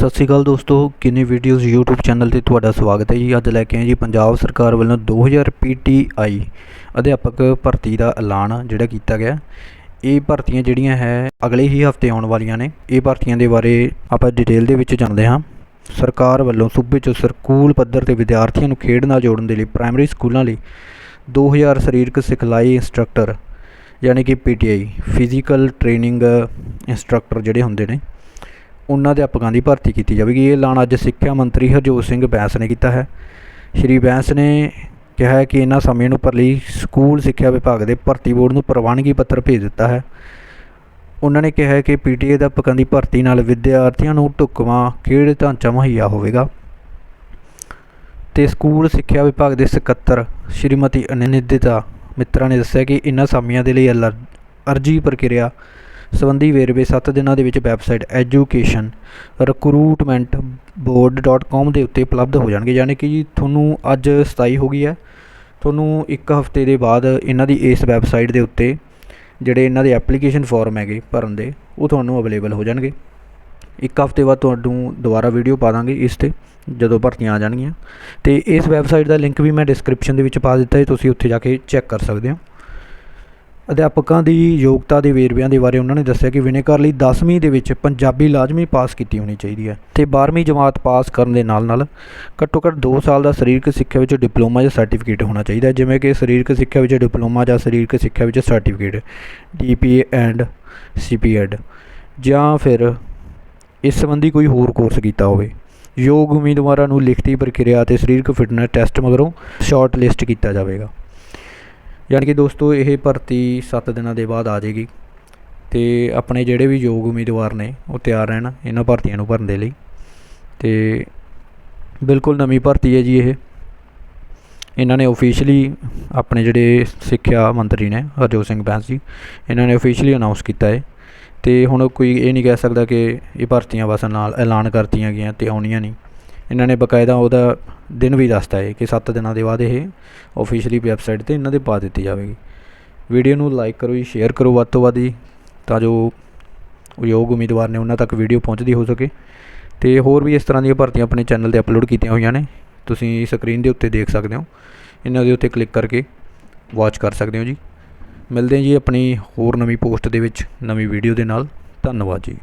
ਸਤਿ ਸ਼੍ਰੀ ਅਕਾਲ ਦੋਸਤੋ, ਕਿੰਨੀ ਵੀਡੀਓਜ਼ YouTube ਚੈਨਲ ਤੇ ਤੁਹਾਡਾ ਸਵਾਗਤ ਹੈ ਜੀ। ਅੱਜ ਲੈ ਕੇ ਆਏ ਜੀ ਪੰਜਾਬ ਸਰਕਾਰ ਵੱਲੋਂ 2000 PTI ਅਧਿਆਪਕ ਭਰਤੀ ਦਾ ਐਲਾਨ ਜਿਹੜਾ ਕੀਤਾ ਗਿਆ। ਇਹ ਭਰਤੀਆਂ ਜਿਹੜੀਆਂ ਹੈ, ਅਗਲੇ ਹੀ ਹਫ਼ਤੇ ਆਉਣ ਵਾਲੀਆਂ ਨੇ। ਇਹ ਭਰਤੀਆਂ ਦੇ ਬਾਰੇ ਆਪਾਂ ਡਿਟੇਲ ਦੇ ਵਿੱਚ ਜਾਣਦੇ ਹਾਂ। ਸਰਕਾਰ ਵੱਲੋਂ ਸੂਬੇ 'ਚ ਸਕੂਲ ਪੱਧਰ ਤੇ ਵਿਦਿਆਰਥੀਆਂ ਨੂੰ ਖੇਡ ਨਾਲ ਜੋੜਨ ਦੇ ਲਈ ਪ੍ਰਾਇਮਰੀ ਸਕੂਲਾਂ ਲਈ 2000 ਸਰੀਰਕ ਸਿਖਲਾਈ ਇੰਸਟ੍ਰਕਟਰ ਯਾਨੀ ਕਿ PTI ਫਿਜ਼ੀਕਲ ਟ੍ਰੇਨਿੰਗ ਇੰਸਟ੍ਰਕਟਰ ਜਿਹੜੇ ਹੁੰਦੇ ਨੇ ਉਹਨਾਂ ਅਧਿਆਪਕਾਂ ਦੀ ਭਰਤੀ ਕੀਤੀ ਜਾਵੇਗੀ। ਇਹ ਐਲਾਨ ਅੱਜ ਸਿੱਖਿਆ ਮੰਤਰੀ ਹਰਜੋਤ ਸਿੰਘ ਬੈਂਸ ਨੇ ਕੀਤਾ ਹੈ। ਸ਼੍ਰੀ ਬੈਂਸ ਨੇ ਕਿਹਾ ਹੈ ਕਿ ਇਹਨਾਂ ਸਮੇਂ ਨੂੰ ਪਰ ਲਈ ਸਕੂਲ ਸਿੱਖਿਆ ਵਿਭਾਗ ਦੇ ਭਰਤੀ ਬੋਰਡ ਨੂੰ ਪ੍ਰਵਾਨਗੀ ਪੱਤਰ ਭੇਜ ਦਿੱਤਾ ਹੈ। ਉਹਨਾਂ ਨੇ ਕਿਹਾ ਹੈ ਕਿ ਪੀਟੀਏ ਅਧਿਆਪਕਾਂ ਦੀ ਭਰਤੀ ਨਾਲ ਵਿਦਿਆਰਥੀਆਂ ਨੂੰ ਢੁਕਵਾਂ, ਖੇਡ ਢਾਂਚਾ ਮੁਹੱਈਆ ਹੋਵੇਗਾ। ਤੇ ਸਕੂਲ ਸਿੱਖਿਆ ਵਿਭਾਗ ਦੇ ਸਕੱਤਰ ਸ਼੍ਰੀਮਤੀ ਅਨਿੰਦਿਤਾ ਮਿੱਤਰਾ ਨੇ ਦੱਸਿਆ ਕਿ ਇਹਨਾਂ ਸਾਮੀਆਂ ਦੇ ਲਈ ਅਲ- ਅਰਜੀ ਪ੍ਰਕਿਰਿਆ ਸੰਬੰਧੀ ਵੇਰਵੇ ਸੱਤ ਦਿਨਾਂ ਦੇ ਵਿੱਚ website education recruitment board dot board.com ਦੇ ਉੱਤੇ ਉਪਲਬਧ ਹੋ ਜਾਣਗੇ। ਯਾਨੀ ਕਿ ਜੀ ਤੁਹਾਨੂੰ ਅੱਜ 27 ਹੋ ਗਈ ਹੈ। ਤੁਹਾਨੂੰ ਇੱਕ ਹਫ਼ਤੇ ਦੇ ਬਾਅਦ ਇਹਨਾਂ ਦੀ ਇਸ ਵੈਬਸਾਈਟ ਦੇ ਉੱਤੇ ਜਿਹੜੇ ਇਹਨਾਂ ਦੇ ਐਪਲੀਕੇਸ਼ਨ ਫਾਰਮ ਹੈਗੇ ਭਰਨ ਦੇ, ਉਹ ਤੁਹਾਨੂੰ ਅਵੇਲੇਬਲ ਹੋ ਜਾਣਗੇ। ਇੱਕ ਹਫ਼ਤੇ ਬਾਅਦ ਤੁਹਾਨੂੰ ਦੁਬਾਰਾ ਵੀਡੀਓ ਪਾ ਦਾਂਗੇ ਇਸ ਤੇ, ਜਦੋਂ ਭਰਤੀਆਂ ਆ ਜਾਣਗੀਆਂ। ਤੇ ਇਸ ਵੈਬਸਾਈਟ ਦਾ ਲਿੰਕ ਵੀ ਮੈਂ ਡਿਸਕ੍ਰਿਪਸ਼ਨ ਦੇ ਵਿੱਚ ਪਾ ਦਿੱਤਾ ਹੈ, ਤੁਸੀਂ ਉੱਥੇ ਜਾ ਕੇ ਚੈੱਕ ਕਰ ਸਕਦੇ ਹੋ। ਅਧਿਆਪਕਾਂ ਦੀ ਯੋਗਤਾ ਦੇ ਵੇਰਵਿਆਂ ਦੇ ਬਾਰੇ ਉਹਨਾਂ ਨੇ ਦੱਸਿਆ ਕਿ ਵਿਨੇਕਾਰ ਲਈ 10ਵੀਂ ਦੇ ਵਿੱਚ ਪੰਜਾਬੀ ਲਾਜ਼ਮੀ ਪਾਸ ਕੀਤੀ ਹੋਣੀ ਚਾਹੀਦੀ ਹੈ ਤੇ 12ਵੀਂ ਜਮਾਤ ਪਾਸ ਕਰਨ ਦੇ ਨਾਲ ਨਾਲ ਘੱਟੋ ਘੱਟ 2 ਸਾਲ ਦਾ ਸਰੀਰਕ ਸਿੱਖਿਆ ਵਿੱਚ ਡਿਪਲੋਮਾ ਜਾਂ ਸਰਟੀਫਿਕੇਟ ਹੋਣਾ ਚਾਹੀਦਾ ਹੈ, ਜਿਵੇਂ ਕਿ ਸਰੀਰਕ ਸਿੱਖਿਆ ਵਿੱਚ ਡਿਪਲੋਮਾ ਜਾਂ ਸਰੀਰਕ ਸਿੱਖਿਆ ਵਿੱਚ ਸਰਟੀਫਿਕੇਟ, ਡੀਪੀਏ ਐਂਡ ਸੀਪੀਐਡ, ਜਾਂ ਫਿਰ ਇਸ ਸੰਬੰਧੀ ਕੋਈ ਹੋਰ ਕੋਰਸ ਕੀਤਾ ਹੋਵੇ। ਯੋਗ ਉਮੀਦਵਾਰਾਂ ਨੂੰ ਲਿਖਤੀ ਪ੍ਰਕਿਰਿਆ ਅਤੇ ਸਰੀਰਕ ਫਿਟਨੈਸ ਟੈਸਟ ਮਗਰੋਂ ਸ਼ਾਰਟ ਲਿਸਟ ਕੀਤਾ ਜਾਵੇਗਾ। ਯਾਨੀ ਕਿ ਦੋਸਤੋ, ਇਹ ਭਰਤੀ 7 ਦਿਨਾਂ ਦੇ ਬਾਅਦ ਆ ਜਾਏਗੀ ਤੇ ਆਪਣੇ ਜਿਹੜੇ ਵੀ ਯੋਗ ਉਮੀਦਵਾਰ ਨੇ, ਉਹ ਤਿਆਰ ਰਹਿਣ ਇਹਨਾਂ ਭਰਤੀਆਂ ਨੂੰ ਭਰਨ ਦੇ ਲਈ। ਤੇ ਬਿਲਕੁਲ ਨਵੀਂ ਭਰਤੀ ਹੈ ਜੀ ਇਹ। ਇਹਨਾਂ ਨੇ ਆਫੀਸ਼ੀਅਲੀ ਆਪਣੇ ਜਿਹੜੇ ਸਿੱਖਿਆ ਮੰਤਰੀ ਨੇ, ਹਰਜੋਤ ਸਿੰਘ ਬੈਂਸ ਜੀ, ਇਹਨਾਂ ਨੇ ਆਫੀਸ਼ੀਅਲੀ ਅਨਾਉਂਸ ਕੀਤਾ ਹੈ। ਤੇ ਹੁਣ ਕੋਈ ਇਹ ਨਹੀਂ ਕਹਿ ਸਕਦਾ ਕਿ ਇਹ ਭਰਤੀਆਂ ਬਸ ਨਾਲ ਐਲਾਨ ਕਰਤੀਆਂ ਗਈਆਂ ਤੇ ਆਉਣੀਆਂ ਨਹੀਂ। ਇਹਨਾਂ ਨੇ ਬਕਾਇਦਾ ਉਹਦਾ ਦਿਨ ਵੀ ਦੱਸਤਾ ਹੈ ਕਿ 7 ਦਿਨਾਂ ਦੇ ਬਾਅਦ ਇਹ ਆਫੀਸ਼ੀਅਲੀ ਵੈਬਸਾਈਟ ਤੇ ਇਹਨਾਂ ਦੇ ਪਾ ਦਿੱਤੀ ਜਾਵੇਗੀ। ਵੀਡੀਓ ਨੂੰ ਲਾਈਕ ਕਰੋ ਜੀ ਸ਼ੇਅਰ ਕਰੋ ਵੱਧ ਤੋਂ ਵੱਧ ਜੀ, ਤਾਂ ਜੋ ਯੋਗ ਉਮੀਦਵਾਰ ਨੇ ਉਹਨਾਂ ਤੱਕ ਵੀਡੀਓ ਪਹੁੰਚਦੀ ਹੋ ਸਕੇ। ਤੇ ਹੋਰ ਵੀ ਇਸ ਤਰ੍ਹਾਂ ਦੀਆਂ ਭਰਤੀਆਂ ਆਪਣੇ ਚੈਨਲ ਤੇ ਅਪਲੋਡ ਕੀਤੀਆਂ ਹੋਈਆਂ ਨੇ, ਤੁਸੀਂ ਸਕਰੀਨ ਦੇ ਉੱਤੇ ਦੇਖ ਸਕਦੇ ਹੋ। ਇਹਨਾਂ ਦੇ ਉੱਤੇ ਕਲਿੱਕ ਕਰਕੇ ਵਾਚ ਕਰ ਸਕਦੇ ਹੋ ਜੀ। ਮਿਲਦੇ ਹਾਂ ਜੀ ਆਪਣੀ ਹੋਰ ਨਵੀਂ ਪੋਸਟ ਦੇ ਵਿੱਚ, ਨਵੀਂ ਵੀਡੀਓ ਦੇ ਨਾਲ। ਧੰਨਵਾਦ ਜੀ।